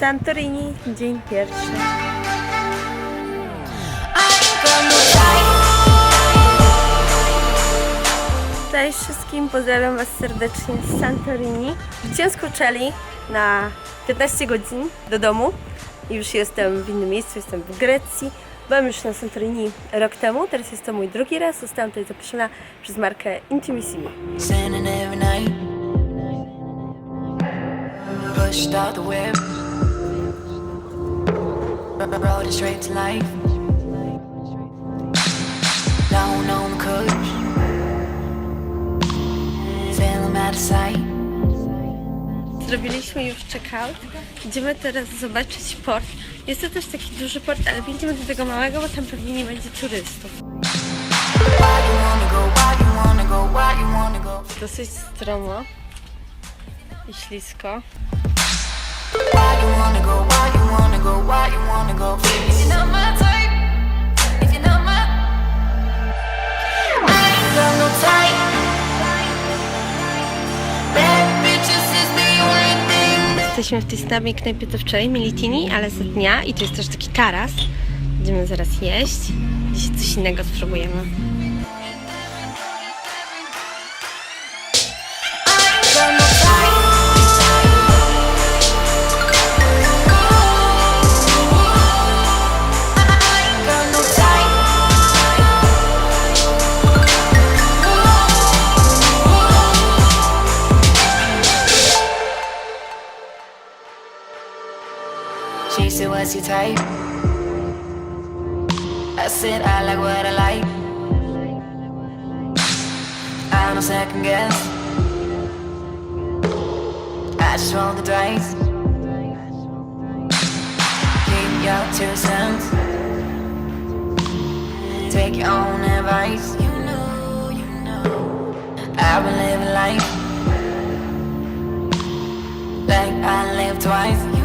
Santorini, dzień pierwszy. Cześć wszystkim, pozdrawiam Was serdecznie z Santorini. Wróciłam z na 15 godzin do domu. Już jestem w innym miejscu, jestem w Grecji. Byłam już na Santorini rok temu, teraz jest to mój drugi raz. Zostałam tutaj zaproszona przez markę Intimissimi. Pushed out the whip. Rode it straight to life. Down on the coach. Till I'm out of sight. Zrobiliśmy już checkout. Idziemy teraz zobaczyć port. Jest to też taki duży port, ale idziemy do tego małego, bo tam pewnie nie będzie turystów. Dosyć stromo i ślisko. Why you wanna go? Jesteśmy w tej samej knajpie co wczoraj, Militini, ale za dnia i to jest też taki taras. Będziemy zaraz jeść. Dzisiaj coś innego spróbujemy. She said, What's your type? I said, I like what I like. I don't second guess. I just roll the dice. Keep your two cents. Take your own advice. You know, you know. I've been living life like I live twice.